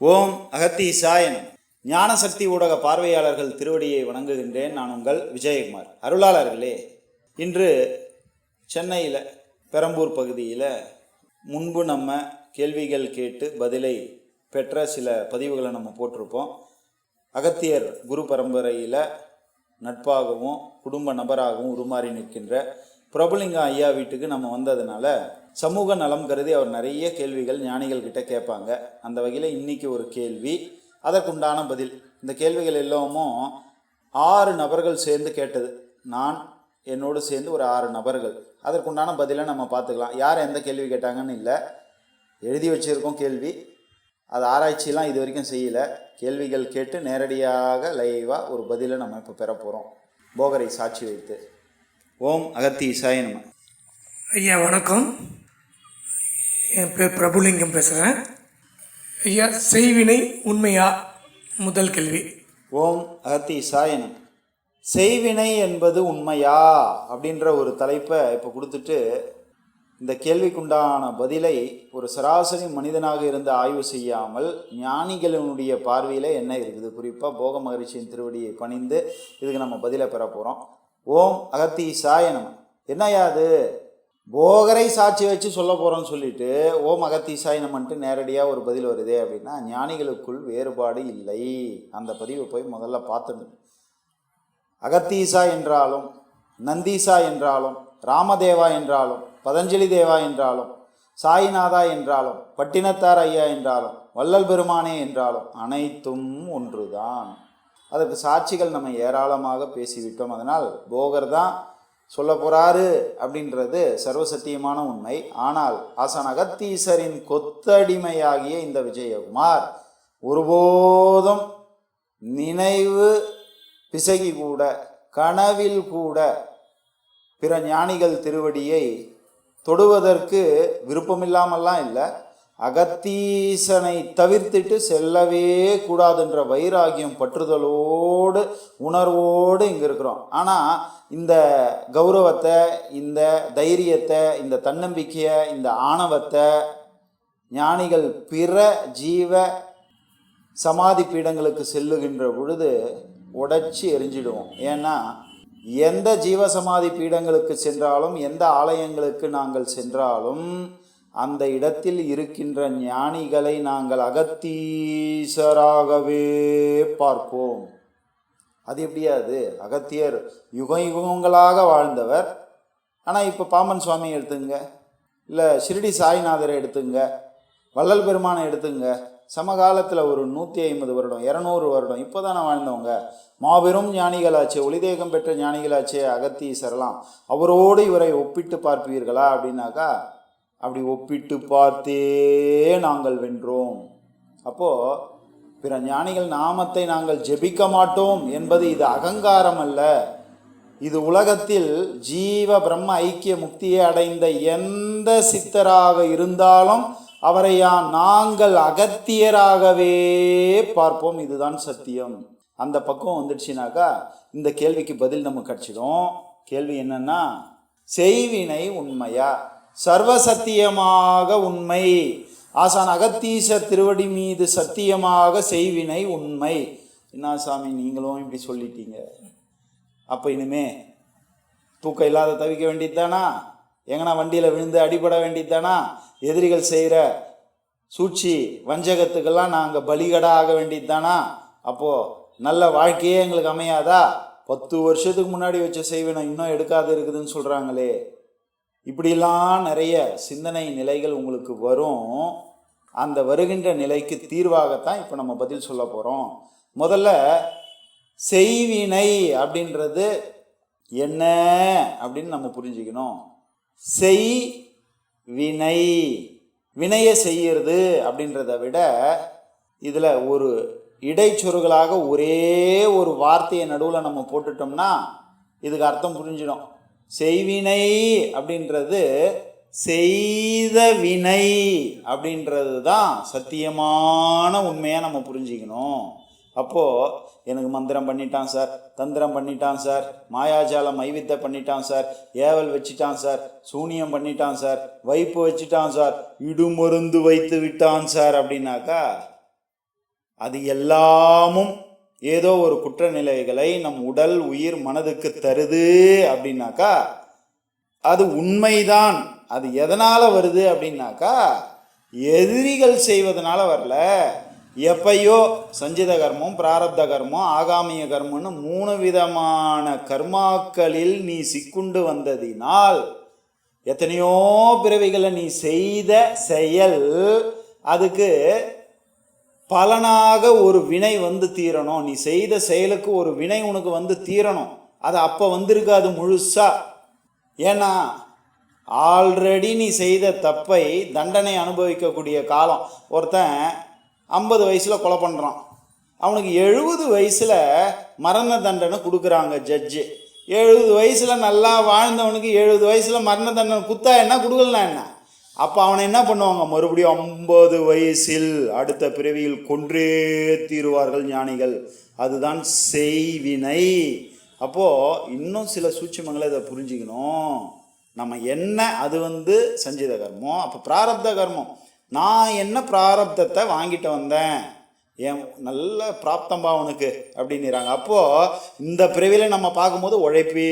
ஓம் அகத்தி சாயனம் ஞானசக்தி ஊடக பார்வையாளர்கள் திருவடியை வணங்குகின்றேன் நான் உங்கள் விஜயகுமார். அருளாளர்களே இன்று சென்னையில் பெரம்பூர் பகுதியில் முன்பு நம்ம கேள்விகள் கேட்டு பதிலை பெற்ற சில பதிவுகளை நம்ம போட்டிருப்போம். அகத்தியர் குரு பரம்பரையில் நட்பாகவும் குடும்ப நபராகவும் உருமாறி நிற்கின்ற பிரபலிங்கம் ஐயா வீட்டுக்கு நம்ம வந்ததுனால சமூக நலம் கருதி அவர் நிறைய கேள்விகள் ஞானிகள் கிட்ட கேட்பாங்க. அந்த வகையில் இன்னைக்கு ஒரு கேள்வி. அதற்குண்டான பதில். இந்த கேள்விகள் எல்லாமும் ஆறு நபர்கள் சேர்ந்து கேட்டது. நான் என்னோடு சேர்ந்து ஒரு ஆறு நபர்கள். அதற்குண்டான பதிலை நம்ம பார்த்துக்கலாம். யார் எந்த கேள்வி கேட்டாங்கன்னு இல்லை. எழுதி வச்சிருக்கோம் கேள்வி. அது ஆராய்ச்சியெலாம் இது வரைக்கும் செய்யலை. கேள்விகள் கேட்டு நேரடியாக லைவாக ஒரு பதிலை நம்ம இப்போ பெற போகிறோம் போகரை சாட்சி வைத்து. ஓம் அகத்தி இசாய ஐயா வணக்கம். என் பேர் பிரபுலிங்கம் பேசுகிறேன் ஐயா செய்வினை உண்மையா? முதல் கேள்வி. ஓம் அகத்தி சாயன். செய்வினை என்பது உண்மையா? அப்படின்ற ஒரு தலைப்பை இப்போ கொடுத்துட்டு இந்த கேள்விக்குண்டான பதிலை ஒரு சராசரி மனிதனாக இருந்து ஆய்வு செய்யாமல் ஞானிகளினுடைய பார்வையில் என்ன இருக்குது? குறிப்பாக போக மகிழ்ச்சியின் திருவடியை பணிந்து இதுக்கு நம்ம பதிலை பெற போகிறோம் ஓம் அகத்தி சாயனம். என்னையா அது? போகரை சாட்சி வச்சு சொல்ல போகிறோம்னு சொல்லிட்டு ஓ அகத்தி சாயனம்ன்ட்டு நேரடியாக ஒரு பதில் வருதே அப்படின்னா ஞானிகளுக்குள் வேறுபாடு இல்லை. அந்த பதிவை போய் முதல்ல பார்த்துடணும் அகத்தீசா என்றாலும் நந்தீசா என்றாலும் ராமதேவா என்றாலும் பதஞ்சலி தேவா என்றாலும் சாய்நாதா என்றாலும் பட்டினத்தார் ஐயா என்றாலும் வள்ளல் பெருமானே என்றாலும் அனைத்தும் ஒன்றுதான். அதற்கு சாட்சிகள் நம்ம ஏராளமாக பேசிவிட்டோம். அதனால் போகர் தான் சொல்ல போகிறாரு அப்படின்றது சர்வசத்தியமான உண்மை. ஆனால் ஆசான் அகத்தீசரின் கொத்தடிமையாகிய இந்த விஜயகுமார் ஒருபோதும் நினைவு பிசகி கூட கனவில் கூட பிற ஞானிகள் திருவடியை தொடுவதற்கு விருப்பமில்லாமல்லாம் இல்லை. அகத்தீசனை தவிர்த்துட்டு செல்லவே கூடாதுன்ற வைராகியம் பற்றுதலோடு உணர்வோடு இங்கே இருக்கிறோம். ஆனால் இந்த கௌரவத்தை இந்த தைரியத்தை இந்த தன்னம்பிக்கையை இந்த ஆணவத்தை ஞானிகள் பிற ஜீவ சமாதி பீடங்களுக்கு செல்லுகின்ற பொழுது உடைச்சி எரிஞ்சிடுவோம். ஏன்னா எந்த ஜீவசமாதி பீடங்களுக்கு சென்றாலும் எந்த ஆலயங்களுக்கு நாங்கள் சென்றாலும் அந்த இடத்தில் இருக்கின்ற ஞானிகளை நாங்கள் அகத்தீசராகவே பார்ப்போம். அது எப்படியாது அகத்தியர் யுக யுகங்களாக வாழ்ந்தவர். ஆனால் இப்போ பாமன் சுவாமி எடுத்துங்க. இல்லை ஷிரடி சாய்நாதரை எடுத்துங்க. வள்ளல் பெருமானை எடுத்துங்க. சமகாலத்தில் ஒரு நூற்றி ஐம்பது வருடம் இரநூறு வருடம் இப்போ தானே வாழ்ந்தவங்க. மாபெரும் ஞானிகளாச்சே ஒளிதேகம் பெற்ற ஞானிகளாச்சே அகத்தீசரலாம் அவரோடு இவரை ஒப்பிட்டு பார்ப்பீர்களா அப்படின்னாக்கா அப்படி ஒப்பிட்டு பார்த்தே நாங்கள் வென்றோம். அப்போது பிற ஞானிகள் நாமத்தை நாங்கள் ஜெபிக்க மாட்டோம் என்பது இது அகங்காரம் அல்ல இது உலகத்தில் ஜீவ பிரம்ம ஐக்கிய முக்தியை அடைந்த எந்த சித்தராக இருந்தாலும் அவரை நாங்கள் அகத்தியராகவே பார்ப்போம். இதுதான் சத்தியம். அந்த பக்கம் வந்துடுச்சுனாக்கா இந்த கேள்விக்கு பதில் நமக்கு கிடச்சிடும் கேள்வி என்னன்னா செய்வினை உண்மையா? சர்வசத்தியமாக உண்மை. ஆசான் அகத்தீச திருவடி மீது சத்தியமாக செய்வினை உண்மை. என்ன சாமி நீங்களும் இப்படி சொல்லிட்டீங்க. அப்போ இனிமே தூக்கம் இல்லாத தவிக்க வேண்டியதுதானா? எங்கன்னா வண்டியில் விழுந்து அடிபட வேண்டியதுதானா? எதிரிகள் செய்கிற சூழ்ச்சி வஞ்சகத்துக்கெல்லாம் நாங்கள் பலிகடா ஆக வேண்டியதுதானா? அப்போது நல்ல வாழ்க்கையே எங்களுக்கு அமையாதா? பத்து வருஷத்துக்கு முன்னாடி வச்ச செய்வினை இன்னும் எடுக்காது இருக்குதுன்னு சொல்கிறாங்களே இப்படிலாம் நிறைய சிந்தனை நிலைகள் உங்களுக்கு வரும். அந்த வருகின்ற நிலைக்கு தீர்வாகத்தான் இப்போ நம்ம பதில் சொல்ல போகிறோம் முதல்ல செய்வினை அப்படின்றது என்ன அப்படின்னு நம்ம புரிஞ்சுக்கணும். செய் வினை வினையை செய்யறது அப்படின்றத விட இதில் ஒரு இடைச்சொருகளாக ஒரே ஒரு வார்த்தையை நடுவில் நம்ம போட்டுட்டோம்னா இதுக்கு அர்த்தம் புரிஞ்சிடும். செய்வினை அப்படின்றது செய்த வினை அப்படின்றது தான் சத்தியமான உண்மையாக நம்ம புரிஞ்சிக்கணும். அப்போது எனக்கு மந்திரம் பண்ணிட்டான் சார் தந்திரம் பண்ணிட்டான் சார் மாயாஜாலம் மைவித்தை பண்ணிட்டான் சார் ஏவல் வச்சிட்டான் சார் சூனியம் பண்ணிட்டான் சார் வைப்பு வச்சிட்டான் சார் இடுமருந்து வைத்து விட்டான் சார் அப்படின்னாக்கா அது எல்லாமும் ஏதோ ஒரு குற்றநிலைகளை நம் உடல் உயிர் மனதுக்கு தருது அப்படின்னாக்கா அது உண்மைதான். அது எதனால் வருது அப்படின்னாக்கா எதிரிகள் செய்வதனால வரல. எப்பையோ சஞ்சித கர்மம் பிராரப்த கர்மம் ஆகாமிய கர்மம்னு மூணு விதமான கர்மாக்களில் நீ சிக்குண்டு வந்ததினால் எத்தனையோ பிறவிகளை நீ செய்த செயல் அதுக்கு பலனாக ஒரு வினை வந்து தீரணும். நீ செய்த செயலுக்கு ஒரு வினை உனக்கு வந்து தீரணும். அது அப்போ வந்திருக்காது முழுசா. ஏன்னா ஆல்ரெடி நீ செய்த தப்பை தண்டனை அனுபவிக்கக்கூடிய காலம். ஒருத்தன் ஐம்பது வயசில் கொலை பண்ணுறான் அவனுக்கு எழுபது வயசில் மரண தண்டனை கொடுக்குறாங்க ஜட்ஜு எழுபது வயசில் நல்லா வாழ்ந்தவனுக்கு எழுபது வயசில் மரண தண்டனை குத்தா என்ன கொடுக்கலனா என்ன? அப்போ அவனை என்ன பண்ணுவாங்க? மறுபடியும் ஐம்பது வயசில் அடுத்த பிறவியில் கொன்றே தீருவார்கள் ஞானிகள். அதுதான் செய்வினை. அப்போது இன்னும் சில சூட்சுமங்களை இதை புரிஞ்சுக்கணும். நம்ம என்ன அது வந்து சஞ்சித கர்மம். அப்போ பிராரப்த கர்மம். நான் என்ன பிராரப்தத்தை வாங்கிட்டு வந்தேன்? ஏன் நல்ல பிராப்தம்பா அவனுக்கு அப்படின்னுறாங்க. அப்போது இந்த பிறவியில் நம்ம பார்க்கும்போது உழைப்பே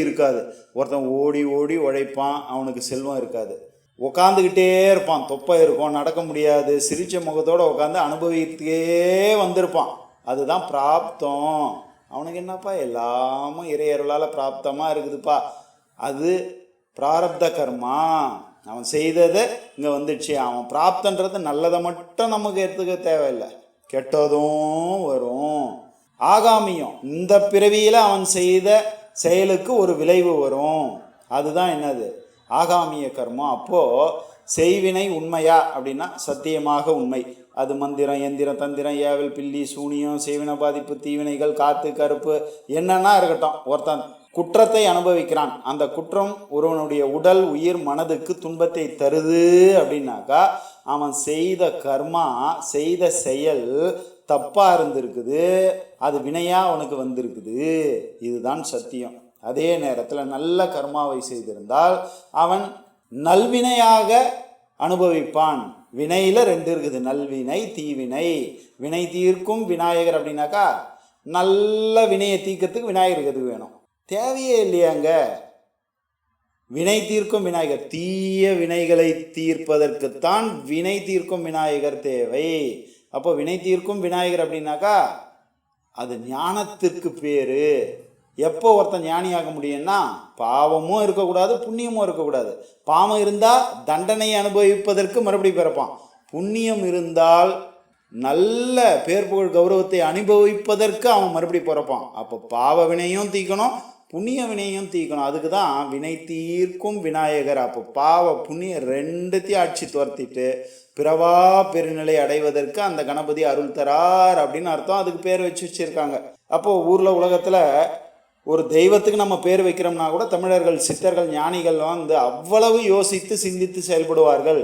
இருக்காது. ஒருத்தன் ஓடி ஓடி உழைப்பான். அவனுக்கு செல்வம் இருக்காது. உக்காந்துக்கிட்டே இருப்பான். தொப்பை இருக்கும் நடக்க முடியாது. சிரிச்ச முகத்தோடு உட்காந்து அனுபவித்தே வந்திருப்பான். அதுதான் பிராப்தம். அவனுக்கு என்னப்பா? எல்லாமும் இறையருளால் பிராப்தமாக இருக்குதுப்பா. அது பிராரப்த கர்மா. அவன் செய்ததை இங்கே வந்துடுச்சு. அவன் பிராப்தன்றது நல்லதை மட்டும் நமக்கு எடுத்துக்க தேவையில்லை. கெட்டதும் வரும். ஆகாமியம் இந்த பிறவியில் அவன் செய்த செயலுக்கு ஒரு விளைவு வரும். அதுதான் என்னது? ஆகாமிய கர்மம். அப்போது செய்வினை உண்மையா அப்படின்னா சத்தியமாக உண்மை. அது மந்திரம் எந்திரம் தந்திரம் ஏவல் பில்லி சூனியம் செய்வின பாதிப்பு தீவினைகள் காத்து கருப்பு என்னன்னா இருக்கட்டும். ஒருத்தன் குற்றத்தை அனுபவிக்கிறான். அந்த குற்றம் ஒருவனுடைய உடல் உயிர் மனதுக்கு துன்பத்தை தருது அப்படின்னாக்கா அவன் செய்த கர்மா செய்த செயல் தப்பாக இருந்திருக்குது. அது வினையாக அவனுக்கு வந்திருக்குது. இதுதான் சத்தியம். அதே நேரத்தில் நல்ல கர்மாவை செய்திருந்தால் அவன் நல்வினையாக அனுபவிப்பான். வினையில் ரெண்டு இருக்குது. நல்வினை தீவினை. வினை தீர்க்கும் விநாயகர் அப்படின்னாக்கா நல்ல வினையை தீர்க்கறதுக்கு விநாயகர் இருக்கிறதுக்கு வேணும். தேவையே இல்லையாங்க? வினை தீர்க்கும் விநாயகர். தீய வினைகளை தீர்ப்பதற்குத்தான் வினை தீர்க்கும் விநாயகர் தேவை. அப்போ வினை தீர்க்கும் விநாயகர் அப்படின்னாக்கா அது ஞானத்திற்கு பேர். எப்போ ஒருத்தன் ஞானியாக முடியும்னா பாவமும் இருக்கக்கூடாது புண்ணியமும் இருக்கக்கூடாது. பாவம் இருந்தால் தண்டனையை அனுபவிப்பதற்கு மறுபடியும் பிறப்பான். புண்ணியம் இருந்தால் நல்ல பேர் புகழ் கௌரவத்தை அனுபவிப்பதற்கு அவன் மறுபடியும் பிறப்பான். அப்போ பாவ வினையும் தீக்கணும் புண்ணிய வினையும் தீக்கணும். அதுக்கு தான் வினை தீர்க்கும் விநாயகர். அப்போ பாவ புண்ணியம் ரெண்டுத்தையும் ஆட்சி துரத்திட்டு பிறவா பெருநிலை அடைவதற்கு அந்த கணபதி அருள் தரார் அப்படின்னு அர்த்தம். அதுக்கு பேர் வச்சு வச்சுருக்காங்க. அப்போது ஊரில் உலகத்தில் ஒரு தெய்வத்துக்கு நம்ம பேர் வைக்கிறோம்னா கூட தமிழர்கள் சித்தர்கள் ஞானிகள்லாம் வந்து அவ்வளவு யோசித்து சிந்தித்து செயல்படுவார்கள்.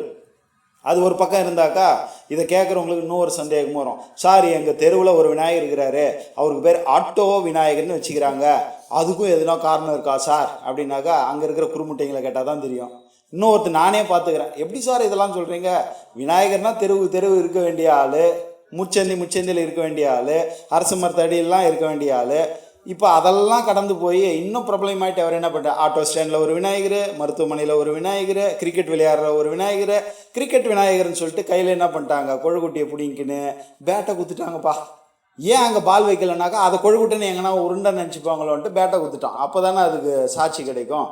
அது ஒரு பக்கம் இருந்தாக்கா இதை கேட்குறவங்களுக்கு இன்னொரு சந்தேகமும் வரும். சார் எங்கள் தெருவில் ஒரு விநாயகர் இருக்கிறாரு. அவருக்கு பேர் ஆட்டோ விநாயகர்னு வச்சுக்கிறாங்க. அதுக்கும் எதுனா காரணம் இருக்கா சார்? அப்படின்னாக்கா அங்கே இருக்கிற குறுமுட்டைங்களை கேட்டால் தான் தெரியும். இன்னொருத்தர் நானே பார்த்துக்கிறேன். எப்படி சார் இதெல்லாம் சொல்கிறீங்க விநாயகர்னா தெருவு தெருவு இருக்க வேண்டிய ஆள். முச்சந்தி முச்சந்தியில் இருக்க வேண்டிய ஆள். அரசு மரத்தடியெல்லாம் இருக்க வேண்டிய ஆள். இப்போ அதெல்லாம் கடந்து போய் இன்னும் பிரபலமாயிட்டு அவர் என்ன பண்ணுறார் ஆட்டோ ஸ்டாண்டில் ஒரு விநாயகர் மருத்துவமனையில் ஒரு விநாயகர் கிரிக்கெட் விளையாடுற ஒரு விநாயகர் கிரிக்கெட் விநாயகர்னு சொல்லிட்டு கையில் என்ன பண்ணிட்டாங்க? கொழுக்குட்டியை பிடிங்கின்னு பேட்டை குத்துட்டாங்கப்பா. ஏன் அங்கே பால் வைக்கலைனாக்கா அதை கொழுக்குட்டுன்னு எங்கன்னா உருண்டை நினச்சிப்பாங்களோன்ட்டு பேட்டை குத்துட்டான். அப்போ தானே அதுக்கு சாட்சி கிடைக்கும்.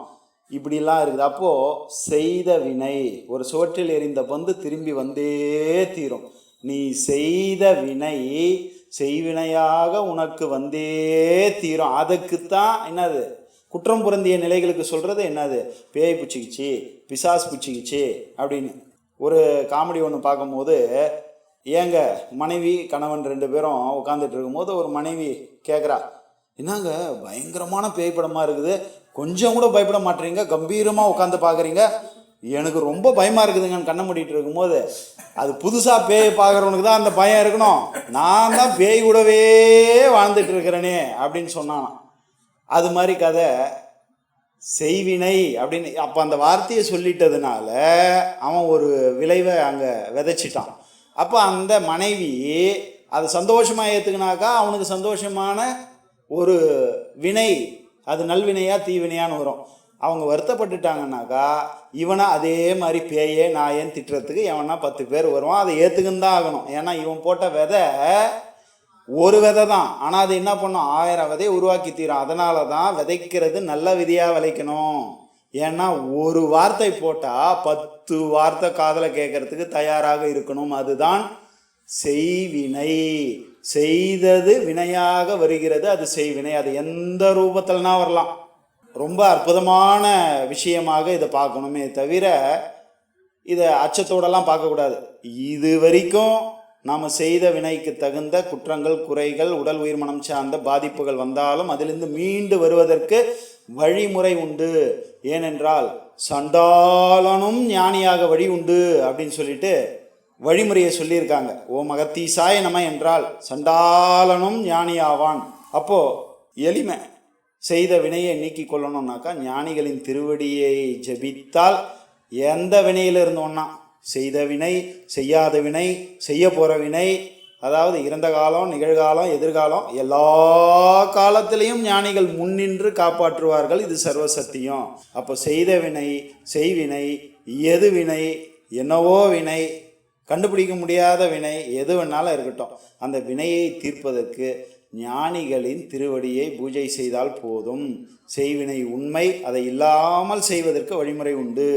இப்படிலாம் இருக்குது. அப்போது செய்த வினை ஒரு சுவற்றில் எறிந்த பந்து திரும்பி வந்தே தீரும். நீ செய்த வினை செய்வினையாக உனக்கு வந்தே தீரும். அதுக்குத்தான் என்னது? குற்றம் புரந்திய நிலைகளுக்கு சொல்கிறது என்னது? பேய் பிடிச்சிக்கிச்சு பிசாஸ் பிடிச்சிக்கிச்சு அப்படின்னு. ஒரு காமெடி ஒன்று பார்க்கும்போது ஏங்க மனைவி கணவன் ரெண்டு பேரும் உட்காந்துட்டு இருக்கும்போது ஒரு மனைவி கேட்குறா என்னங்க பயங்கரமான பேய் படமாக இருக்குது. கொஞ்சம் கூட பயப்பட மாட்டீங்க கம்பீரமாக உட்காந்து பார்க்குறீங்க எனக்கு ரொம்ப பயமாக இருக்குதுங்கன்னு கண்ணை மூடிட்டு இருக்கும்போது. அது புதுசாக பேய் பார்க்குறவனுக்கு தான் அந்த பயம் இருக்கணும். நான் தான் பேய் கூடவே வாழ்ந்துட்டு இருக்கிறேனே அப்படின்னு சொன்னான் அது மாதிரி கதை. செய்வினை அப்படின்னு அப்போ அந்த வார்த்தையை சொல்லிட்டதுனால அவன் ஒரு விளைவை அங்கே விதைச்சிட்டான். அப்போ அந்த மனைவி அதை சந்தோஷமாக ஏற்றுக்கினாக்கா அவனுக்கு சந்தோஷமான ஒரு வினை அது நல்வினையா தீவினையான்னு வரும். அவங்க வருத்தப்பட்டுட்டாங்கன்னாக்கா இவனை அதே மாதிரி பேயே நாயேன்னு திட்டுறதுக்கு எவனா பத்து பேர் வருவான். அதை ஏற்றுக்குன்னு தான் ஆகணும். ஏன்னா இவன் போட்ட விதை ஒரு விதை தான். ஆனால் அது என்ன பண்ணும்? ஆயிரம் விதையை உருவாக்கி தீரும். அதனால தான் விதைக்கிறது நல்ல விதையாக விளைக்கணும். ஏன்னா ஒரு வார்த்தை போட்டால் பத்து வார்த்தை காதலை கேட்கறதுக்கு தயாராக இருக்கணும். அதுதான் செய்வினை. செய்தது வினையாக வருகிறது அது செய்வினை. அது எந்த ரூபத்தில்னா வரலாம். ரொம்ப அற்புதமான விஷயமாக இதை பார்க்கணுமே தவிர இதை அச்சத்தோடலாம் பார்க்கக்கூடாது. இது வரைக்கும் நாம் செய்த வினைக்கு தகுந்த குற்றங்கள் குறைகள் உடல் உயிர் மனம் சார்ந்த பாதிப்புகள் வந்தாலும் அதிலிருந்து மீண்டு வருவதற்கு வழிமுறை உண்டு. ஏனென்றால் சண்டாளனும் ஞானியாக வழி உண்டு அப்படின்னு சொல்லிட்டு வழிமுறையை சொல்லியிருக்காங்க. ஓ மகத்தீசாய நம என்றால் சண்டாளனும் ஞானியாவான். அப்போது எளிமை. செய்த வினையை நீக்கி கொள்ளணும்னாக்கா ஞானிகளின் திருவடியை ஜெபித்தால் எந்த வினையில் இருந்தோம்னா செய்த வினை செய்யாத வினை செய்ய போகிற வினை அதாவது இறந்த காலம் நிகழ்காலம் எதிர்காலம் எல்லா காலத்திலையும் ஞானிகள் முன்னின்று காப்பாற்றுவார்கள். இது சர்வ சத்தியம் அப்போ செய்த வினை செய்வினை எது வினை என்னவோ வினை கண்டுபிடிக்க முடியாத வினை எது வேணாலும் இருக்கட்டும். அந்த வினையை தீர்ப்பதற்கு ஞானிகளின் திருவடியை பூஜை செய்தால் போதும். செய்வினை உண்மை அதை இல்லாமல் செய்வதற்கு வழிமுறை உண்டு.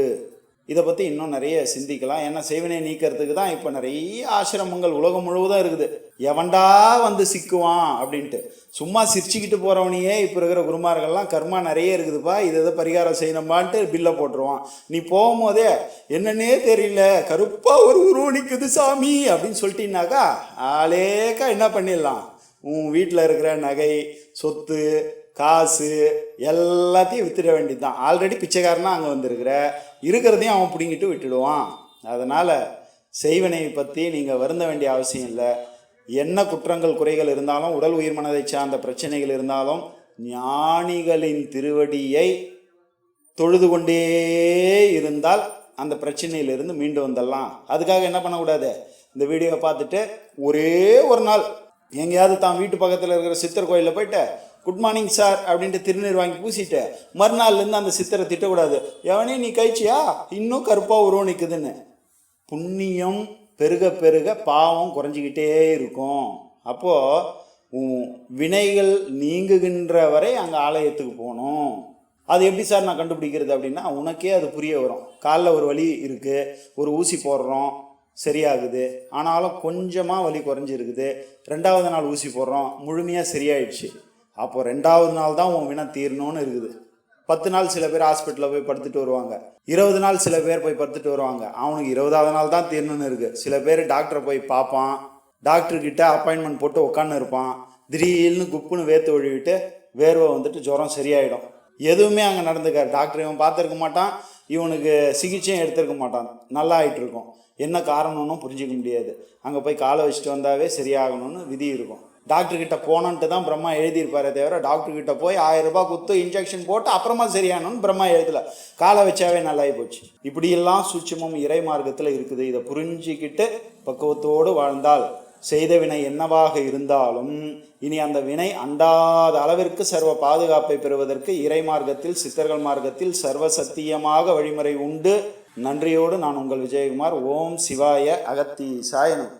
இதை பற்றி இன்னும் நிறைய சிந்திக்கலாம். ஏன்னா செய்வினை நீக்கிறதுக்கு தான் இப்போ நிறைய ஆசிரமங்கள் உலகம் முழுவதும் இருக்குது. எவன்டா வந்து சிக்குவான் அப்படின்ட்டு. சும்மா சிரிச்சுக்கிட்டு போகிறவனையே இப்போ இருக்கிற குருமார்கள்லாம் கர்மா நிறைய இருக்குதுப்பா இது எதை பரிகாரம் செய்யணுமான்ட்டு பில்லை போட்டுருவான். நீ போகும்போதே என்னன்னே தெரியல கருப்பாக ஒரு உருவம் நிற்குது சாமி அப்படின்னு சொல்லிட்டீங்கனாக்கா ஆளேக்கா என்ன பண்ணிடலாம்? உன் வீட்டில் இருக்கிற நகை சொத்து காசு எல்லாத்தையும் வித்துட வேண்டியது தான் ஆல்ரெடி பிச்சைக்காரனாக அங்கே வந்திருக்கிற. இருக்கிறதையும் அவன் பிடிங்கிட்டு விட்டுடுவான். அதனால் செய்வினை பற்றி நீங்கள் வருந்த வேண்டிய அவசியம் இல்லை. என்ன குற்றங்கள் குறைகள் இருந்தாலும் உடல் உயிர் மனதை சார்ந்த பிரச்சனைகள் இருந்தாலும் ஞானிகளின் திருவடியை தொழுது கொண்டே இருந்தால் அந்த பிரச்சனையிலிருந்து மீண்டு வந்துடலாம். அதுக்காக என்ன பண்ணக்கூடாது? இந்த வீடியோவை பார்த்துட்டு ஒரே ஒரு நாள் எங்கேயாவது தான் வீட்டு பக்கத்தில் இருக்கிற சித்தர் கோயிலில் போயிட்டு குட் மார்னிங் சார் அப்படின்ட்டு திருநீர் வாங்கி பூசிட்டு மறுநாள்லேருந்து அந்த சித்தரை திட்டக்கூடாது. எவனே நீ கழிச்சியா? இன்னும் கருப்பாக உருவம் நிற்குதுன்னு புண்ணியம் பெருக பெருக பாவம் குறைஞ்சிக்கிட்டே இருக்கும். அப்போது வினைகள் நீங்குகின்ற வரை அங்கே ஆலயத்துக்கு போகணும். அது எப்படி சார் நான் கண்டுபிடிக்கிறது அப்படின்னா உனக்கே அது புரிய வரும். காலில் ஒரு வழி இருக்குது ஒரு ஊசி போடுறோம் சரியாகுது. ஆனாலும் கொஞ்சமாக வலி குறைஞ்சிருக்குது. ரெண்டாவது நாள் ஊசி போடுறோம். முழுமையாக சரியாயிடுச்சு. அப்போது ரெண்டாவது நாள் தான் உன் வினை தீரணும்னு இருக்குது. பத்து நாள் சில பேர் ஹாஸ்பிட்டலில் போய் படுத்துட்டு வருவாங்க. இருபது நாள் சில பேர் போய் படுத்துட்டு வருவாங்க. அவனுக்கு இருபதாவது நாள் தான் தீரணும்னு இருக்குது சில பேர் டாக்டரை போய் பார்ப்பான். டாக்டர்கிட்ட அப்பாயின்மெண்ட் போட்டு உட்காந்து இருப்பான். திடீர்னு குப்புன்னு வேர்த்து ஒழுவிட்டு வேர்வை வந்துட்டு ஜுரம் சரியாயிடும். எதுவுமே அங்கே நடந்துக்கார் டாக்டர் இவன் பார்த்துருக்க மாட்டான். இவனுக்கு சிகிச்சையும் எடுத்திருக்க மாட்டான். நல்லா ஆகிட்டு இருக்கும் என்ன காரணம்னு புரிஞ்சிக்க முடியாது. அங்கே போய் காலை வச்சுட்டு வந்தாவே சரியாகணும்னு விதி இருக்கும். டாக்டர்கிட்ட போனான்ட்டு தான் பிரம்மா எழுதியிருப்பாரே தவிர டாக்டர்கிட்ட போய் ஆயிரம் ரூபாய் குத்து இன்ஜெக்ஷன் போட்டு அப்புறமா சரியானோன்னு பிரம்மா எழுதல. காலை வச்சாவே நல்லாகி போச்சு. இப்படியெல்லாம் சூட்சமும் இறை மார்க்கத்தில் இருக்குது. இதை புரிஞ்சிக்கிட்டு பக்குவத்தோடு வாழ்ந்தால் செய்த வினை என்னவாக இருந்தாலும் இனி அந்த வினை அண்டாத அளவிற்கு சர்வ பாதுகாப்பை பெறுவதற்கு இறை மார்க்கத்தில் சித்தர்கள் மார்க்கத்தில் சர்வ சத்தியமாக வழிமுறை உண்டு. நன்றியோடு நான் உங்கள் விஜயகுமார். ஓம் சிவாய அகத்தி சாயனம்